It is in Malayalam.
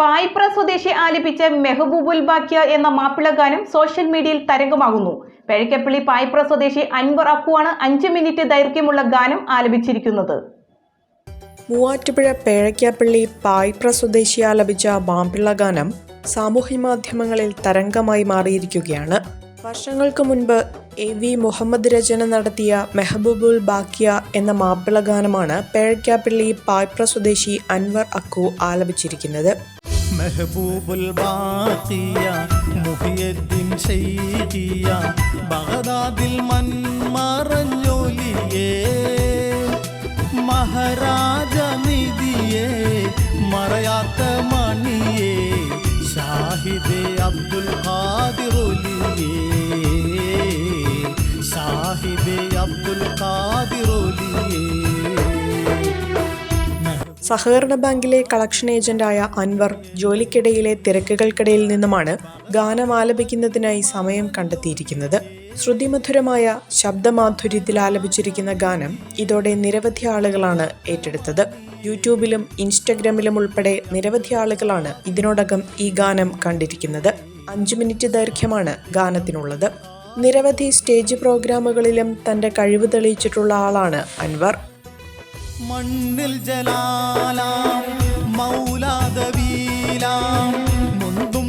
പായിപ്ര സ്വദേശി ആലപിച്ച മെഹബൂബുൽ ബാക്യ എന്ന മാപ്പിള ഗാനം സോഷ്യൽ മീഡിയയിൽ തരംഗമാകുന്നു. പെഴക്കപ്പള്ളി പായ്പ്ര സ്വദേശി അൻവർ അക്കുവാണ് അഞ്ച് മിനിറ്റ് ദൈർഘ്യമുള്ള ഗാനം ആലപിച്ചിരിക്കുന്നത്. മൂവാറ്റുപുഴ പേഴയ്ക്കാപ്പള്ളി പായ്പ്ര സ്വദേശി ആലപിച്ച മാമ്പിള്ള ഗാനം സാമൂഹ്യ മാധ്യമങ്ങളിൽ തരംഗമായി മാറിയിരിക്കുകയാണ്. വർഷങ്ങൾക്ക് മുൻപ് എ വി മുഹമ്മദ് രചന നടത്തിയ മെഹബൂബുൽ ബാക്കിയ എന്ന മാപ്പിള ഗാനമാണ് പേഴയ്ക്കാപ്പള്ളി പായ്പ്ര സ്വദേശി അൻവർ അക്കു ആലപിച്ചിരിക്കുന്നത്. മെഹബൂബുൽ ബാക്കിയ മുഹിയദ്ദീൻ ഷെയ്ഖിയ ബഗദാദിൽ മൺമറഞ്ഞൊലിയേ മഹാരാജ നിധിയേ മറയാത്ത മണിയേ ഷാഹിദേ അബ്ദുൽ ഖാദിറൊലിയേ ഷാഹിദേ അബ്ദുൽ ഖാദിറൊലിയേ. സഹകരണ ബാങ്കിലെ കളക്ഷൻ ഏജന്റായ അൻവർ ജോലിക്കിടയിലെ തിരക്കുകൾക്കിടയിൽ നിന്നുമാണ് ഗാനം ആലപിക്കുന്നതിനായി സമയം കണ്ടെത്തിയിരിക്കുന്നത്. ശ്രുതിമധുരമായ ശബ്ദമാധുര്യത്തിൽ ആലപിച്ചിരിക്കുന്ന ഗാനം ഇതോടെ നിരവധി ആളുകളാണ് ഏറ്റെടുത്തത്. യൂട്യൂബിലും ഇൻസ്റ്റഗ്രാമിലും ഉൾപ്പെടെ നിരവധി ആളുകളാണ് ഇതിനോടകം ഈ ഗാനം കണ്ടിരിക്കുന്നത്. അഞ്ചു മിനിറ്റ് ദൈർഘ്യമാണ് ഗാനത്തിനുള്ളത്. നിരവധി സ്റ്റേജ് പ്രോഗ്രാമുകളിലും തന്റെ കഴിവ് തെളിയിച്ചിട്ടുള്ള ആളാണ് അൻവർ. മണ്ണിൽ ജലാലാം മൗലാദവീലാം മുന്തും